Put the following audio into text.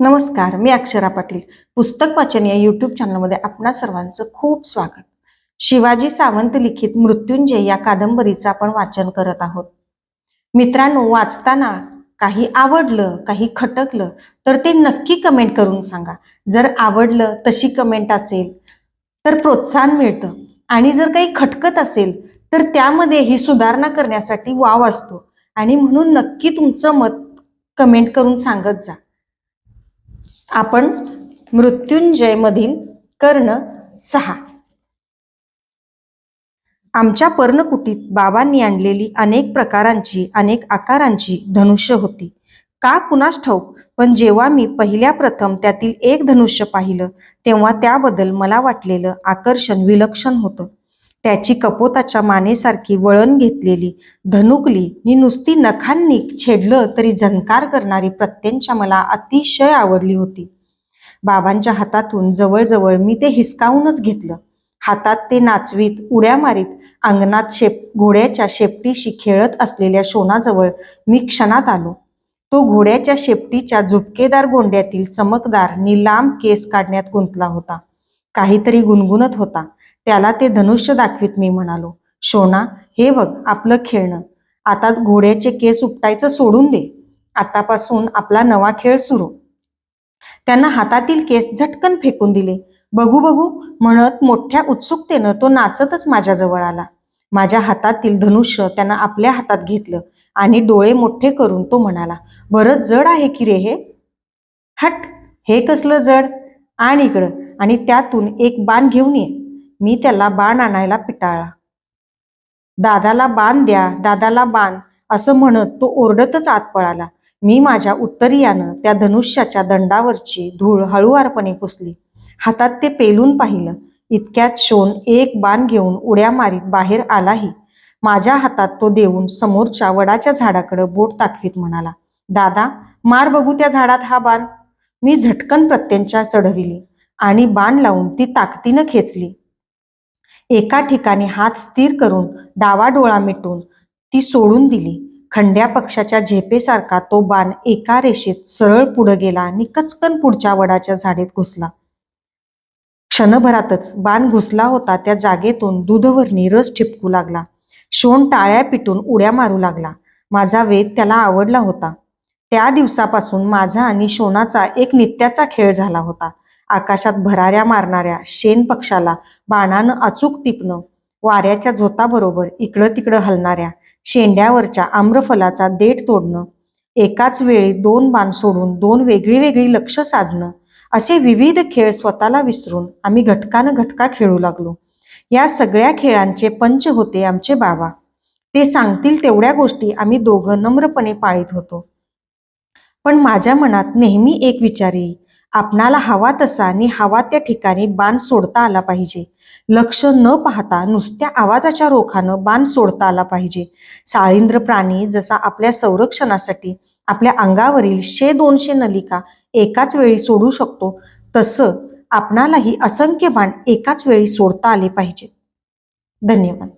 नमस्कार मी अक्षरा पाटील. पुस्तक वाचन या यूट्यूब चॅनलमध्ये आपणा सर्वांचं खूप स्वागत. शिवाजी सावंत लिखित मृत्युंजय या कादंबरीचं आपण वाचन करत आहोत. मित्रांनो वाचताना काही आवडलं काही खटकलं तर ते नक्की कमेंट करून सांगा. जर आवडलं तशी कमेंट असेल तर प्रोत्साहन मिळतं. आणि जर काही खटकत असेल तर त्यामध्ये ही सुधारणा करण्यासाठी वाव असतो. आणि म्हणून नक्की तुमचं मत कमेंट करून सांगत जा. आपण मृत्युंजयमधील कर्ण सहा. आमच्या पर्णकुटीत बाबांनी आणलेली अनेक प्रकारांची अनेक आकारांची धनुष्य होती. का कुणास ठाऊक पण जेव्हा मी पहिल्या प्रथम त्यातील एक धनुष्य पाहिलं तेव्हा त्याबद्दल मला वाटलेलं आकर्षण विलक्षण होतं. त्याची कपोताच्या मानेसारखी वळण घेतलेली धनुकली नि नुसती नखांनी छेडलं तरी झंकार करणारी प्रत्यंचा मला अतिशय आवडली होती. बाबांच्या हातातून जवळजवळ मी ते हिसकावूनच घेतलं. हातात ते नाचवीत उड्या मारीत अंगणात शेप घोड्याच्या शेपटीशी खेळत असलेल्या शोनाजवळ मी क्षणात आलो. तो घोड्याच्या शेपटीच्या झुपकेदार गोंड्यातील चमकदार निलाम लांब केस काढण्यात गुंतला होता. काहीतरी गुणगुणत होता. त्याला ते धनुष्य दाखवीत मी म्हणालो शोना हे बघ आपलं खेळणं. आता घोड्याचे केस उपटायचं सोडून दे. आतापासून आपला नवा खेळ सुरू. त्यांना हातातील केस झटकन फेकून दिले. बघू बघू म्हणत मोठ्या उत्सुकतेनं तो नाचतच माझ्याजवळ आला. माझ्या हातातील धनुष्य त्यानं आपल्या हातात घेतलं आणि डोळे मोठे करून तो म्हणाला बरं जड आहे की रे हे? हट हे कसलं जड? आण इकडं आणि त्यातून एक बाण घेऊन ये. मी त्याला बाण आणायला पिटाळला दादाला बाण द्या दादाला बाण असं म्हणत तो ओरडतच आत पळाला. मी माझ्या उत्तरीयानं त्या धनुष्याच्या दंडावरची धूळ हळुवारपणे पुसली. हातात ते पेलून पाहिलं. इतक्यात शोन एक बाण घेऊन उड्या मारीत बाहेर आलाही. माझ्या हातात तो देऊन समोरच्या वडाच्या झाडाकडं बोट दाखवीत म्हणाला दादा मार बघू त्या झाडात हा बाण. मी झटकन प्रत्यंचा चढविली आणि बाण लावून ती ताकदीनं खेचली. एका ठिकाणी हात स्थिर करून डावा डोळा मिटून ती सोडून दिली. खंड्या पक्षाच्या झेपेसारखा तो बाण एका रेषेत सरळ पुढे गेला आणि कचकन पुढच्या वडाच्या झाडेत घुसला. क्षणभरातच बाण घुसला होता त्या जागेतून दूधवरणी रस ठिपकू लागला. शोण टाळ्या पिटून उड्या मारू लागला. माझा वेध त्याला आवडला होता. त्या दिवसापासून माझा आणि शोनाचा एक नित्याचा खेळ झाला होता. आकाशात भराऱ्या मारणाऱ्या शेन पक्षाला बाणानं अचूक टिपणं वाऱ्याच्या झोताबरोबर इकडं तिकडं हलणाऱ्या शेंड्यावरच्या आम्रफलाचा देठ तोडणं एकाच वेळी दोन बाण सोडून दोन वेगळी वेगळी लक्ष साधणं असे विविध खेळ स्वतःला विसरून आम्ही घटकानं घटका खेळू लागलो. या सगळ्या खेळांचे पंच होते आमचे बाबा. ते सांगतील तेवढ्या गोष्टी आम्ही दोघं नम्रपणे पाळीत होतो. पण माझ्या मनात नेहमी एक विचार येई आपणाला हवा तसा आणि हवा त्या ठिकाणी बाण सोडता आला पाहिजे. लक्ष न पाहता नुसत्या आवाजाच्या रोखानं बाण सोडता आला पाहिजे. साळींद्र प्राणी जसा आपल्या संरक्षणासाठी आपल्या अंगावरील शे दोनशे नलिका एकाच वेळी सोडू शकतो तसं आपणालाही असंख्य बाण एकाच वेळी सोडता आले पाहिजे धन्यवाद.